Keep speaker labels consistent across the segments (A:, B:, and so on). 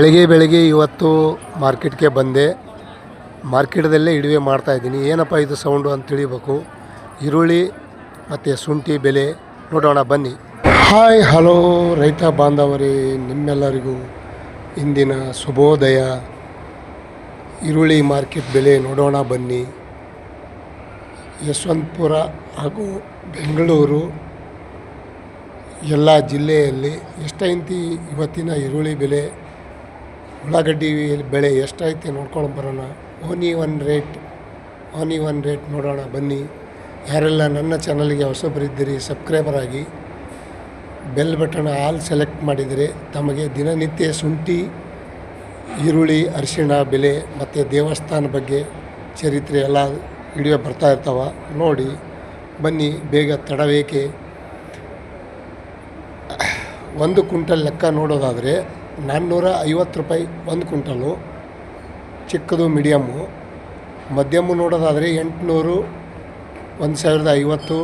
A: ಬೆಳಿಗ್ಗೆ ಬೆಳಗ್ಗೆ ಇವತ್ತು ಮಾರ್ಕೆಟ್ಗೆ ಬಂದೆ. ಮಾರ್ಕೆಟ್ದಲ್ಲೇ ಇಡುವೆ ಮಾಡ್ತಾಯಿದ್ದೀನಿ ಏನಪ್ಪ ಇದು ಸೌಂಡು ಅಂತ ತಿಳಿಬೇಕು. ಈರುಳ್ಳಿ ಮತ್ತು ಶುಂಠಿ ಬೆಲೆ. ನೋಡೋಣ, ಬನ್ನಿ. ಹಾಯ್, ಹಲೋ ರೈತ ಬಾಂಧವರೇ, ನಿಮ್ಮೆಲ್ಲರಿಗೂ ಇಂದಿನ ಶುಭೋದಯ. ಈರುಳ್ಳಿ ಮಾರ್ಕೆಟ್ ಬೆಲೆ ನೋಡೋಣ, ಬನ್ನಿ. ಯಶವಂತಪುರ ಹಾಗೂ ಬೆಂಗಳೂರು ಎಲ್ಲ ಜಿಲ್ಲೆಯಲ್ಲಿ ಎಷ್ಟೈತಿ ಇವತ್ತಿನ ಈರುಳ್ಳಿ ಬೆಲೆ? ಉಳ್ಳಾಗಡ್ಡಿ ಬೆಳೆ ಎಷ್ಟೈತೆ ನೋಡ್ಕೊಂಡು ಬರೋಣ. ಓನಿ ಒನ್ ರೇಟ್ ಓನಿ ಒನ್ ರೇಟ್ ನೋಡೋಣ ಬನ್ನಿ. ಯಾರೆಲ್ಲ ನನ್ನ ಚಾನಲ್ಗೆ ಹೊಸಬರಿದ್ದೀರಿ, ಸಬ್ಸ್ಕ್ರೈಬರ್ ಆಗಿ ಬೆಲ್ ಬಟನ್ ಆಲ್ ಸೆಲೆಕ್ಟ್ ಮಾಡಿದರೆ ತಮಗೆ ದಿನನಿತ್ಯ ಶುಂಠಿ, ಈರುಳ್ಳಿ, ಅರಿಶಿಣ ಬೆಲೆ ಮತ್ತು ದೇವಸ್ಥಾನ ಬಗ್ಗೆ ಚರಿತ್ರೆ ಎಲ್ಲ ವಿಡಿಯೋ ಬರ್ತಾ ಇರ್ತಾವ. ನೋಡಿ, ಬನ್ನಿ, ಬೇಗ ತಡವೇಕೆ. ಒಂದು ಕುಂಟಲ್ ಲೆಕ್ಕ ನೋಡೋದಾದರೆ ನಾನ್ನೂರ ಐವತ್ತು ರೂಪಾಯಿ ಒಂದು ಕ್ವಿಂಟಲು, ಚಿಕ್ಕದು ಮೀಡಿಯಮ್ಮು ಮಧ್ಯಮ ನೋಡೋದಾದರೆ ಎಂಟುನೂರು, ಒಂದು ಸಾವಿರದ ಐವತ್ತು,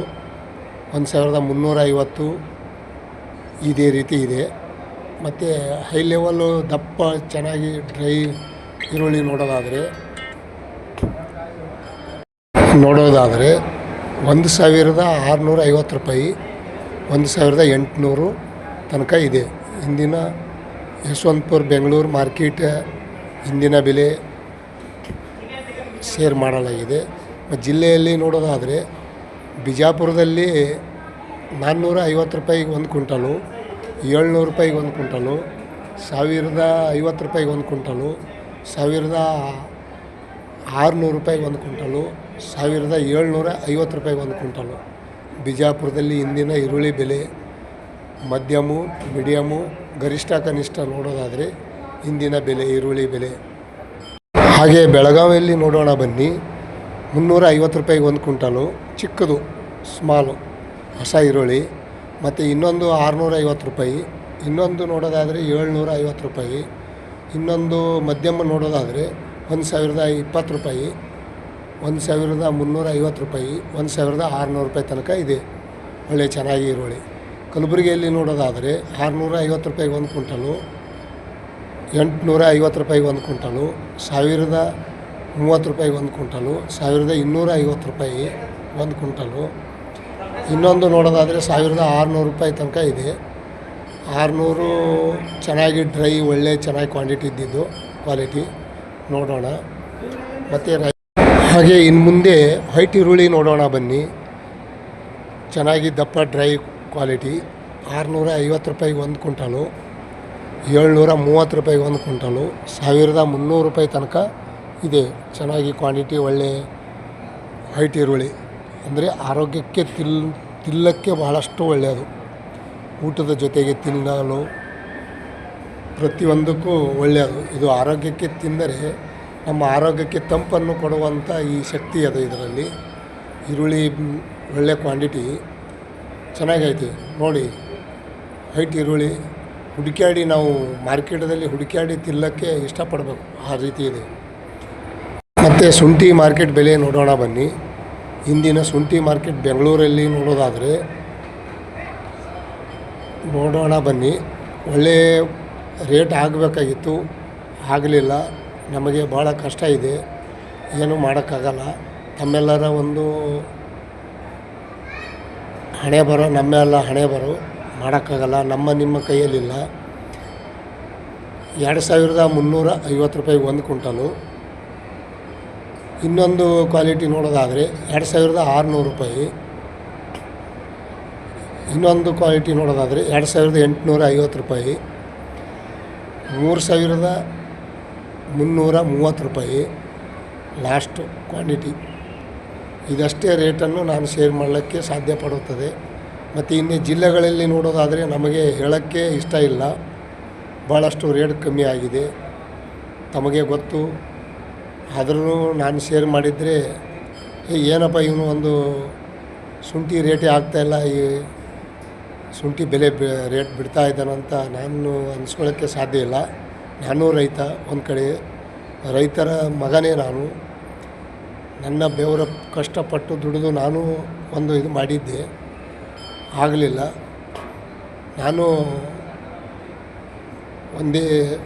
A: ಒಂದು ಸಾವಿರದ ಮುನ್ನೂರ ಐವತ್ತು. ಇದೇ ರೀತಿ ಇದೆ. ಮತ್ತು ಹೈ ಲೆವೆಲ್ಲು ದಪ್ಪ, ಚೆನ್ನಾಗಿ ಡ್ರೈ ಈರುಳ್ಳಿ ನೋಡೋದಾದರೆ ನೋಡೋದಾದರೆ ಒಂದು ಸಾವಿರದ ಆರುನೂರ ಐವತ್ತು ರೂಪಾಯಿ, ಒಂದು ಸಾವಿರದ ಎಂಟುನೂರು ತನಕ ಇದೆ. ಇಂದಿನ ಯಶವಂತಪುರ ಬೆಂಗಳೂರು ಮಾರ್ಕೆಟ್ ಇಂದಿನ ಬೆಲೆ ಶೇರ್ ಮಾಡಲಾಗಿದೆ. ಜಿಲ್ಲೆಯಲ್ಲಿ ನೋಡೋದಾದರೆ ಬಿಜಾಪುರದಲ್ಲಿ ನಾನ್ನೂರ ಐವತ್ತು ರೂಪಾಯಿಗೆ ಒಂದು ಕ್ವಿಂಟಲು, ಏಳ್ನೂರು ರೂಪಾಯಿಗೆ ಒಂದು ಕ್ವಿಂಟಲು, ಸಾವಿರದ ಐವತ್ತು ರೂಪಾಯಿಗೆ ಒಂದು ಕ್ವಿಂಟಲು, ಸಾವಿರದ ಆರುನೂರು ರೂಪಾಯಿಗೆ ಒಂದು ಕ್ವಿಂಟಲು, ಸಾವಿರದ ಏಳ್ನೂರ ಐವತ್ತು ರೂಪಾಯಿಗೆ ಒಂದು ಕ್ವಿಂಟಲು. ಬಿಜಾಪುರದಲ್ಲಿ ಇಂದಿನ ಈರುಳ್ಳಿ ಬೆಲೆ ಮಧ್ಯಮು, ಮೀಡಿಯಮು, ಗರಿಷ್ಠ ಕನಿಷ್ಠ ನೋಡೋದಾದರೆ ಇಂದಿನ ಬೆಲೆ, ಈರುಳ್ಳಿ ಬೆಲೆ. ಹಾಗೆ ಬೆಳಗಾವಿಯಲ್ಲಿ ನೋಡೋಣ ಬನ್ನಿ. ಮುನ್ನೂರ ಐವತ್ತು ರೂಪಾಯಿಗೆ ಒಂದು ಕ್ವಿಂಟಲು, ಚಿಕ್ಕದು, ಸ್ಮಾಲು, ಹೊಸ ಈರುಳ್ಳಿ. ಮತ್ತು ಇನ್ನೊಂದು ಆರುನೂರ ಐವತ್ತು ರೂಪಾಯಿ, ಇನ್ನೊಂದು ನೋಡೋದಾದರೆ ಏಳ್ನೂರ ಐವತ್ತು ರೂಪಾಯಿ. ಇನ್ನೊಂದು ಮಧ್ಯಮ ನೋಡೋದಾದರೆ ಒಂದು ಸಾವಿರದ ಇಪ್ಪತ್ತು ರೂಪಾಯಿ, ಒಂದು ಸಾವಿರದ ಮುನ್ನೂರ ಐವತ್ತು ರೂಪಾಯಿ, ಒಂದು ಸಾವಿರದ ಆರುನೂರು ರೂಪಾಯಿ ತನಕ ಇದೆ. ಒಳ್ಳೆ ಚೆನ್ನಾಗಿ ಈರುಳ್ಳಿ. ಕಲಬುರಗಿಯಲ್ಲಿ ನೋಡೋದಾದರೆ ಆರುನೂರ ಐವತ್ತು ರೂಪಾಯಿಗೆ ಒಂದು ಕ್ವಿಂಟಲು, ಎಂಟುನೂರ ಐವತ್ತು ರೂಪಾಯಿಗೆ ಒಂದು ಕ್ವಿಂಟಲು, ಸಾವಿರದ ಮೂವತ್ತು ರೂಪಾಯಿಗೆ ಒಂದು ಕ್ವಿಂಟಲು, ಸಾವಿರದ ಇನ್ನೂರ ಐವತ್ತು ರೂಪಾಯಿ ಒಂದು ಕ್ವಿಂಟಲು. ಇನ್ನೊಂದು ನೋಡೋದಾದರೆ ಸಾವಿರದ ಆರುನೂರು ರೂಪಾಯಿ ತನಕ ಇದೆ. ಆರುನೂರು ಚೆನ್ನಾಗಿ ಡ್ರೈ, ಒಳ್ಳೆ ಚೆನ್ನಾಗಿ ಕ್ವಾಂಟಿಟಿ ಇದ್ದಿದ್ದು ಕ್ವಾಲಿಟಿ. ನೋಡೋಣ. ಮತ್ತು ಹಾಗೆ ಇನ್ನು ಮುಂದೆ ವೈಟ್ ಈರುಳ್ಳಿ ನೋಡೋಣ ಬನ್ನಿ. ಚೆನ್ನಾಗಿ ದಪ್ಪ ಡ್ರೈ ಕ್ವಾಲಿಟಿ ಆರುನೂರ ಐವತ್ತು ರೂಪಾಯಿಗೆ ಒಂದು ಕುಂಟಲು ಏಳ್ನೂರ ಮೂವತ್ತು ರೂಪಾಯಿಗೆ ಒಂದು ಕುಂಟಲು ಸಾವಿರದ ಮುನ್ನೂರು ರೂಪಾಯಿ ತನಕ ಇದೆ. ಚೆನ್ನಾಗಿ ಕ್ವಾಂಟಿಟಿ ಒಳ್ಳೆ ಹೈಟ್ ಈರುಳ್ಳಿ. ಅಂದರೆ ಆರೋಗ್ಯಕ್ಕೆ ತಿಲ್, ತಿಲ್ಲಕ್ಕೆ ಬಹಳಷ್ಟು ಒಳ್ಳೆಯದು. ಊಟದ ಜೊತೆಗೆ ತಿನ್ನಲು ಪ್ರತಿಯೊಂದಕ್ಕೂ ಒಳ್ಳೆಯದು. ಇದು ಆರೋಗ್ಯಕ್ಕೆ ತಿಂದರೆ ನಮ್ಮ ಆರೋಗ್ಯಕ್ಕೆ ತಂಪನ್ನು ಕೊಡುವಂಥ ಈ ಶಕ್ತಿ ಅದು ಇದರಲ್ಲಿ. ಈರುಳ್ಳಿ ಒಳ್ಳೆ ಕ್ವಾಂಟಿಟಿ ಚೆನ್ನಾಗೈತೆ. ನೋಡಿ ವೈಟ್ ಈರುಳ್ಳಿ ಹುಡುಕಾಡಿ ನಾವು ಮಾರ್ಕೆಟದಲ್ಲಿ ಹುಡುಕಾಡಿ ತಿಲ್ಲಕ್ಕೆ ಇಷ್ಟಪಡಬೇಕು. ಆ ರೀತಿ ಇದೆ. ಮತ್ತು ಶುಂಠಿ ಮಾರ್ಕೆಟ್ ಬೆಲೆ ನೋಡೋಣ ಬನ್ನಿ. ಇಂದಿನ ಶುಂಠಿ ಮಾರ್ಕೆಟ್ ಬೆಂಗಳೂರಲ್ಲಿ ನೋಡೋದಾದರೆ, ನೋಡೋಣ ಬನ್ನಿ. ಒಳ್ಳೆ ರೇಟ್ ಆಗಬೇಕಾಗಿತ್ತು. ಆಗಲಿಲ್ಲ. ನಮಗೆ ಭಾಳ ಕಷ್ಟ ಇದೆ. ಏನೂ ಮಾಡೋಕ್ಕಾಗಲ್ಲ. ತಮ್ಮೆಲ್ಲರ ಒಂದು ಹಣೆ ಬರೋ ನಮ್ಮೆಲ್ಲ ಹಣೆ ಬರೋ, ಮಾಡೋಕ್ಕಾಗಲ್ಲ, ನಮ್ಮ ನಿಮ್ಮ ಕೈಯಲ್ಲಿಲ್ಲ. ಎರಡು ಸಾವಿರದ ಮುನ್ನೂರ ಐವತ್ತು ರೂಪಾಯಿಗೆ ಒಂದು ಕುಂಟಲು ಇನ್ನೊಂದು ಕ್ವಾಲಿಟಿ ನೋಡೋದಾದರೆ ಎರಡು ಸಾವಿರದ ಆರುನೂರು ರೂಪಾಯಿ. ಇನ್ನೊಂದು ಕ್ವಾಲಿಟಿ ನೋಡೋದಾದರೆ ಎರಡು ಸಾವಿರದ ಎಂಟುನೂರ ಐವತ್ತು ರೂಪಾಯಿ. ಮೂರು ಸಾವಿರದ ಮುನ್ನೂರ ಮೂವತ್ತು ರೂಪಾಯಿ. Last quantity. ಇದಷ್ಟೇ ರೇಟನ್ನು ನಾನು ಶೇರ್ ಮಾಡಲಿಕ್ಕೆ ಸಾಧ್ಯ ಪಡುತ್ತದೆ. ಮತ್ತು ಇನ್ನು ಜಿಲ್ಲೆಗಳಲ್ಲಿ ನೋಡೋದಾದರೆ ನಮಗೆ ಹೇಳೋಕ್ಕೆ ಇಷ್ಟ ಇಲ್ಲ. ಭಾಳಷ್ಟು ರೇಟ್ ಕಮ್ಮಿ ಆಗಿದೆ. ತಮಗೆ ಗೊತ್ತು. ಆದ್ರೂ ನಾನು ಶೇರ್ ಮಾಡಿದರೆ ಏನಪ್ಪ ಇವನು ಒಂದು ಶುಂಠಿ ರೇಟೇ ಆಗ್ತಾಯಿಲ್ಲ ಈ ಶುಂಠಿ ಬೆಲೆ ರೇಟ್ ಬಿಡ್ತಾ ಇದ್ದಾನಂತ ನಾನು ಅನ್ಸ್ಕೊಳ್ಳೋಕ್ಕೆ ಸಾಧ್ಯ ಇಲ್ಲ. ನಾನು ರೈತ, ಒಂದು ಕಡೆ. ರೈತರ ಮಗನೇ ನಾನು. ನನ್ನ ಬೆವರ ಕಷ್ಟಪಟ್ಟು ದುಡಿದು ನಾನು ಒಂದು ಇದು ಮಾಡಿದ್ದೆ. ಆಗಲಿಲ್ಲ. ನಾನು ಒಂದೇ